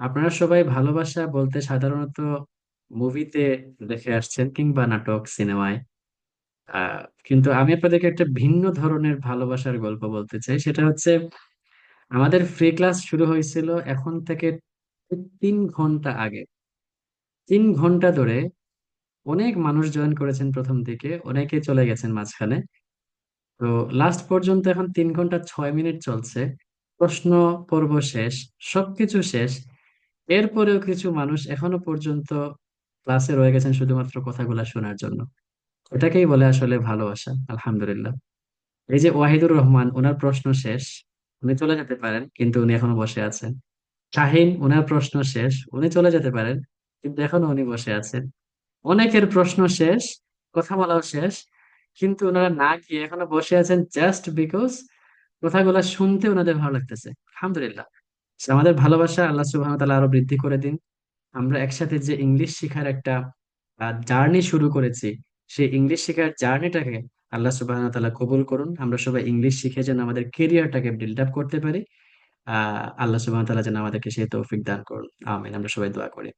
আপনারা সবাই ভালোবাসা বলতে সাধারণত মুভিতে দেখে আসছেন কিংবা নাটক সিনেমায় কিন্তু আমি আপনাদেরকে একটা ভিন্ন ধরনের ভালোবাসার গল্প বলতে চাই। সেটা হচ্ছে, আমাদের ফ্রি ক্লাস শুরু হয়েছিল এখন থেকে তিন ঘণ্টা আগে। তিন ঘণ্টা ধরে অনেক মানুষ জয়েন করেছেন প্রথম দিকে, অনেকে চলে গেছেন মাঝখানে। তো লাস্ট পর্যন্ত এখন তিন ঘণ্টা ছয় মিনিট চলছে। প্রশ্ন, পর্ব শেষ, সবকিছু শেষ। এরপরেও কিছু মানুষ এখনও পর্যন্ত ক্লাসে রয়ে গেছেন শুধুমাত্র কথাগুলা শোনার জন্য। এটাকেই বলে আসলে ভালোবাসা, আলহামদুলিল্লাহ। এই যে ওয়াহিদুর রহমান, ওনার প্রশ্ন শেষ, উনি চলে যেতে পারেন, কিন্তু উনি এখনও বসে আছেন। শাহিন, ওনার প্রশ্ন শেষ, উনি চলে যেতে পারেন, কিন্তু এখনও উনি বসে আছেন। অনেকের প্রশ্ন শেষ, কথা বলাও শেষ, কিন্তু ওনারা না গিয়ে এখনও বসে আছেন জাস্ট বিকজ কথাগুলো শুনতে ওনাদের ভালো লাগতেছে। আলহামদুলিল্লাহ। আমাদের ভালোবাসা আল্লাহ সুবহান তাআলা আরও বৃদ্ধি করে দিন। আমরা একসাথে যে ইংলিশ শেখার একটা জার্নি শুরু করেছি, সেই ইংলিশ শেখার জার্নিটাকে আল্লাহ সুবহান তাআলা কবুল করুন। আমরা সবাই ইংলিশ শিখে যেন আমাদের কেরিয়ারটাকে বিল্ড আপ করতে পারি। আহ, আল্লাহ সুবহান তাআলা যেন আমাদেরকে সেই তৌফিক দান করুন। আমিন। আমরা সবাই দোয়া করি।